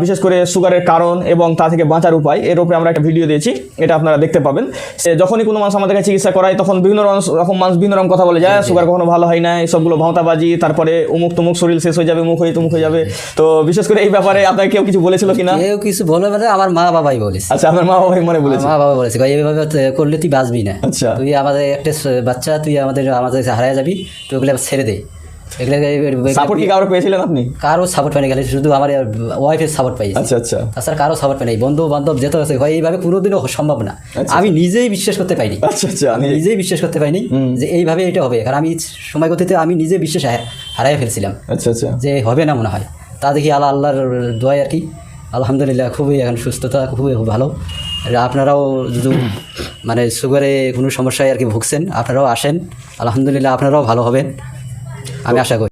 বিশেষ করে সুগারের কারণ এবং তা থেকে বাঁচার উপায় এর উপরে আমরা একটা ভিডিও দিয়েছি এটা আপনারা দেখতে পাবেন। সে যখনই কোনো মানুষ আমাদের কাছে চিকিৎসা করায় তখন বিভিন্ন রকম- মানুষ বিভিন্ন রকম কথা বলে যায় সুগার কখনো ভালো হয় না সবগুলো ভাঁওতাবাজি তারপরে উমুক তুমুক শরীর শেষ হয়ে যাবে মুখ হয়ে তুমুক হয়ে যাবে। তো বিশেষ করে এই ব্যাপারে আপনাকে কেউ কিছু বলেছিল কিনা? কেউ কিছু বলে মানে আমার মা বাবাই বলেছে। আচ্ছা আমার মা বাবাই মনে বলেছে। মা বাবা বলেছে এইভাবে করলে তুই বাঁচবি না। আচ্ছা। তুই আমাদের একটা বাচ্চা তুই আমাদের আমাদের হারায় যাবি তুই ওগুলো ছেড়ে দে। এগুলো সাপোর্ট কি কারও পেয়েছিলেন আপনি? কারও সাপোর্ট পাইনি গেলে শুধু আমার ওয়াইফের সাপোর্ট পাইছি। আচ্ছা আচ্ছা। তাছাড়া কারও সাপোর্ট পাই নাই বন্ধু বান্ধব যেতে হচ্ছে ভাই এইভাবে কোনোদিনও সম্ভব না। আমি নিজেই বিশ্বাস করতে পাইনি। আচ্ছা আচ্ছা আমি নিজেই বিশ্বাস করতে পাইনি যে এইভাবে এটা হবে। কারণ আমি সময় গতিতে আমি নিজে বিশ্বাস হারা- হারাই ফেলছিলাম। আচ্ছা আচ্ছা। যে হবে না মনে হয়। তা দেখি আল্লাহ আল্লাহর দোয়াই আর কি। আলহামদুলিল্লাহ খুবই এখন সুস্থতা খুবই ভালো। আপনারাও যদি মানে সুগারে কোনো সমস্যায় আর কি ভুগছেন আপনারাও আসেন। আলহামদুলিল্লাহ আপনারাও ভালো হবেন। আমি আশা করি।